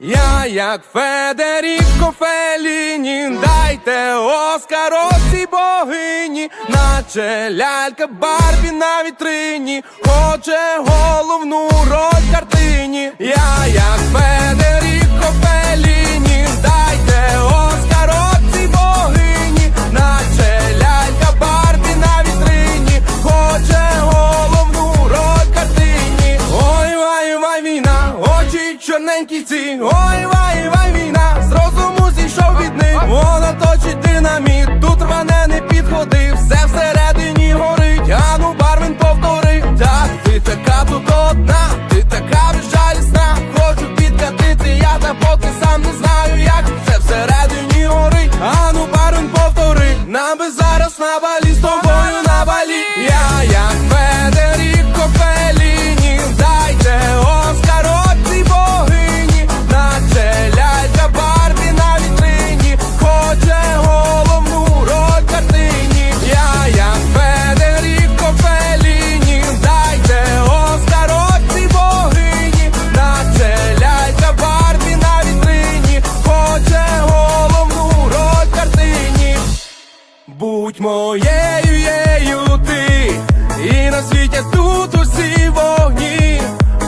Я як Федеріко Феліні, дайте Оскар цій богині, наче лялька Барбі на вітрині, хоче головну роль картині. Очі ці, ой, вай, вай, війна, з розуму зійшов від них, вона точить динаміт, тут рване не підходи, все всередині горить, а ну бармен повтори, так, ти така тут одна, ти така безжалісна, хочу підкатити, я та поки сам не знаю, як все всередині горить, а ну бармен повтори, нам би зараз на балі Будь моєю єю ти, і на світі тут усі вогні.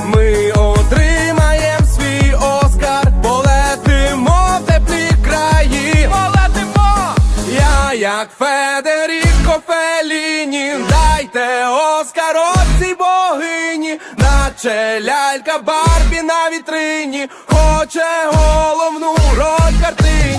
Ми отримаєм свій Оскар, полетимо в теплі краї. Полетимо! Я як Федеріко Феліні, дайте Оскар цій богині, наче лялька Барбі на вітрині, хоче головну роль в картині.